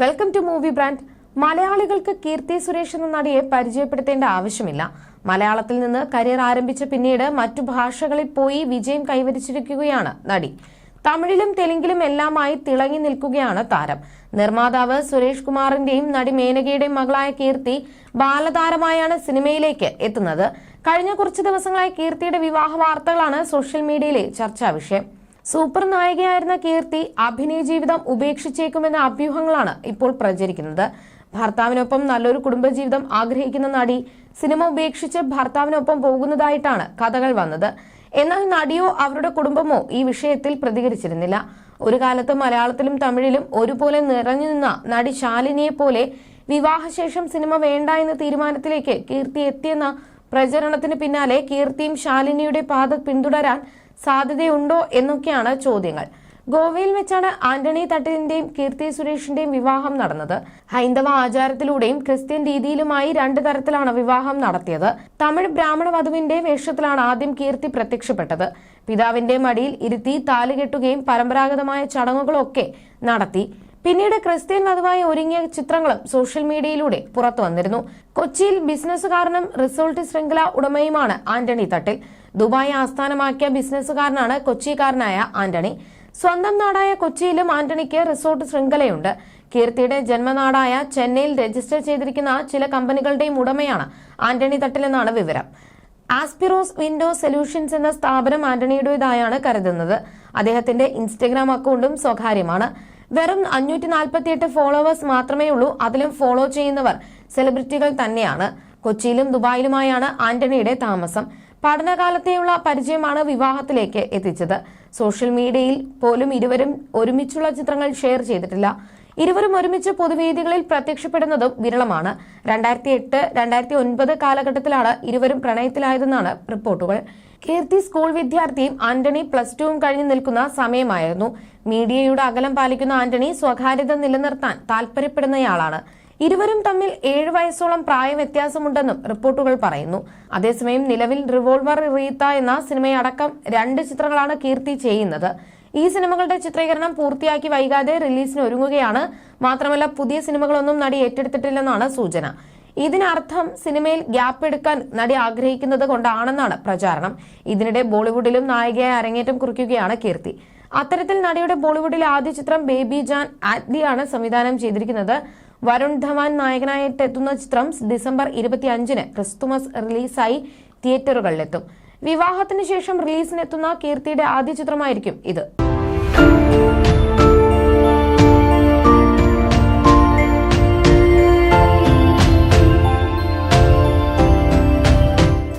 Welcome to movie brand മലയാളികൾക്ക് കീർത്തി സുരേഷ് എന്ന നടിയെ പരിചയപ്പെടുത്തേണ്ട ആവശ്യമില്ല. മലയാളത്തിൽ നിന്ന് കരിയർ ആരംഭിച്ച പിന്നീട് മറ്റു ഭാഷകളിൽ പോയി വിജയം കൈവരിച്ചിരിക്കുകയാണ് നടി. തമിഴിലും തെലുങ്കിലും എല്ലാമായി തിളങ്ങി നിൽക്കുകയാണ് താരം. നിർമ്മാതാവ് സുരേഷ് കുമാറിന്റെയും നടി മേനകയുടെയും മകളായ കീർത്തി ബാലതാരമായാണ് സിനിമയിലേക്ക് എത്തുന്നത്. കഴിഞ്ഞ കുറച്ച് ദിവസങ്ങളായി കീർത്തിയുടെ വിവാഹ വാർത്തകളാണ് സോഷ്യൽ മീഡിയയിലെ ചർച്ചാ വിഷയം. സൂപ്പർ നായികയായിരുന്ന കീർത്തി അഭിനയ ജീവിതം ഉപേക്ഷിച്ചേക്കുമെന്ന അഭ്യൂഹങ്ങളാണ് ഇപ്പോൾ പ്രചരിക്കുന്നത്. ഭർത്താവിനൊപ്പം നല്ലൊരു കുടുംബജീവിതം ആഗ്രഹിക്കുന്ന നടി സിനിമ ഉപേക്ഷിച്ച് ഭർത്താവിനൊപ്പം പോകുന്നതായിട്ടാണ് കഥകൾ വന്നത്. എന്നാൽ നടിയോ അവരുടെ കുടുംബമോ ഈ വിഷയത്തിൽ പ്രതികരിച്ചിരുന്നില്ല. ഒരു കാലത്ത് മലയാളത്തിലും തമിഴിലും ഒരുപോലെ നിറഞ്ഞു നിന്ന നടി ശാലിനിയെ പോലെ വിവാഹശേഷം സിനിമ വേണ്ട എന്ന തീരുമാനത്തിലേക്ക് കീർത്തി എത്തിയെന്ന പ്രചരണത്തിന് പിന്നാലെ കീർത്തിയും ശാലിനിയുടെ പാത പിന്തുടരാൻ സാധ്യതയുണ്ടോ എന്നൊക്കെയാണ് ചോദ്യങ്ങൾ. ഗോവയിൽ വെച്ചാണ് ആന്റണി തട്ടിലിന്റെയും കീർത്തി സുരേഷിന്റെയും വിവാഹം നടന്നത്. ഹൈന്ദവ ആചാരത്തിലൂടെയും ക്രിസ്ത്യൻ രീതിയിലുമായി രണ്ടു തരത്തിലാണ് വിവാഹം നടത്തിയത്. തമിഴ് ബ്രാഹ്മണ വധുവിന്റെ വേഷത്തിലാണ് ആദ്യം കീർത്തി പ്രത്യക്ഷപ്പെട്ടത്. പിതാവിന്റെ മടിയിൽ ഇരുത്തി താലുകെട്ടുകയും പരമ്പരാഗതമായ ചടങ്ങുകളൊക്കെ നടത്തി. പിന്നീട് ക്രിസ്ത്യൻ വധുവായി ഒരുങ്ങിയ ചിത്രങ്ങളും സോഷ്യൽ മീഡിയയിലൂടെ പുറത്തു വന്നിരുന്നു. കൊച്ചിയിൽ ബിസിനസ്സുകാരനും റിസോർട്ട് ശൃംഖല ഉടമയുമാണ് ആന്റണി തട്ടിൽ. ദുബായ് ആസ്ഥാനമാക്കിയ ബിസിനസ്സുകാരനാണ് കൊച്ചിക്കാരനായ ആന്റണി. സ്വന്തം നാടായ കൊച്ചിയിലും ആന്റണിക്ക് റിസോർട്ട് ശൃംഖലയുണ്ട്. കീർത്തിയുടെ ജന്മനാടായ ചെന്നൈയിൽ രജിസ്റ്റർ ചെയ്തിരിക്കുന്ന ചില കമ്പനികളുടെയും ഉടമയാണ് ആന്റണി തട്ടിലെന്നാണ് വിവരം. ആസ്പിറോസ് വിൻഡോ സൊല്യൂഷൻസ് എന്ന സ്ഥാപനം ആന്റണിയുടേതായാണ് കരുതുന്നത്. അദ്ദേഹത്തിന്റെ ഇൻസ്റ്റഗ്രാം അക്കൗണ്ടും സ്വകാര്യമാണ്. വെറും അഞ്ഞൂറ്റി നാൽപ്പത്തിയെട്ട് ഫോളോവേഴ്സ് മാത്രമേ ഉള്ളൂ. അതിലും ഫോളോ ചെയ്യുന്നവർ സെലിബ്രിറ്റികൾ തന്നെയാണ്. കൊച്ചിയിലും ദുബായിലുമായാണ് ആന്റണിയുടെ താമസം. പഠനകാലത്തെയുള്ള പരിചയമാണ് വിവാഹത്തിലേക്ക് എത്തിച്ചത്. സോഷ്യൽ മീഡിയയിൽ പോലും ഇരുവരും ഒരുമിച്ചുള്ള ചിത്രങ്ങൾ ഷെയർ ചെയ്തിട്ടില്ല. ഇരുവരും ഒരുമിച്ച് പൊതുവേദികളിൽ പ്രത്യക്ഷപ്പെടുന്നതും വിരളമാണ്. രണ്ടായിരത്തി എട്ട് രണ്ടായിരത്തി ഒൻപത് കാലഘട്ടത്തിലാണ് ഇരുവരും പ്രണയത്തിലായതെന്നാണ് റിപ്പോർട്ടുകൾ. കീർത്തി സ്കൂൾ വിദ്യാർത്ഥിയും ആന്റണി പ്ലസ് ടുവും കഴിഞ്ഞു നിൽക്കുന്ന സമയമായിരുന്നു. മീഡിയയുടെ അകലം പാലിക്കുന്ന ആന്റണി സ്വകാര്യത നിലനിർത്താൻ താൽപര്യപ്പെടുന്നയാളാണ്. ഇരുവരും തമ്മിൽ ഏഴ് വയസ്സോളം പ്രായ വ്യത്യാസമുണ്ടെന്നും റിപ്പോർട്ടുകൾ പറയുന്നു. അതേസമയം നിലവിൽ റിവോൾവർ റീത്ത എന്ന സിനിമയടക്കം രണ്ട് ചിത്രങ്ങളാണ് കീർത്തി ചെയ്യുന്നത്. ഈ സിനിമകളുടെ ചിത്രീകരണം പൂർത്തിയാക്കി വൈകാതെ റിലീസിന് ഒരുങ്ങുകയാണ്. മാത്രമല്ല പുതിയ സിനിമകളൊന്നും നടി ഏറ്റെടുത്തിട്ടില്ലെന്നാണ് സൂചന. ഇതിനർത്ഥം സിനിമയിൽ ഗ്യാപ്പ് എടുക്കാൻ നടി ആഗ്രഹിക്കുന്നത് കൊണ്ടാണെന്നാണ് പ്രചാരണം. ഇതിനിടെ ബോളിവുഡിലും നായികയായി അരങ്ങേറ്റം കുറിക്കുകയാണ് കീർത്തി. അത്തരത്തിൽ നടിയുടെ ബോളിവുഡിലെ ആദ്യ ചിത്രം ബേബി ജാൻ ആറ്റ്ലിയാണ് സംവിധാനം ചെയ്തിരിക്കുന്നത്. വരുൺ ധവാൻ നായകനായിട്ട് എത്തുന്ന ചിത്രം ഡിസംബർ ഇരുപത്തിയഞ്ചിന് ക്രിസ്തുമസ് റിലീസായി തിയേറ്ററുകളിലെത്തും. വിവാഹത്തിന് ശേഷം റിലീസിനെത്തുന്ന കീർത്തിയുടെ ആദ്യ ചിത്രമായിരിക്കും ഇത്. 啊。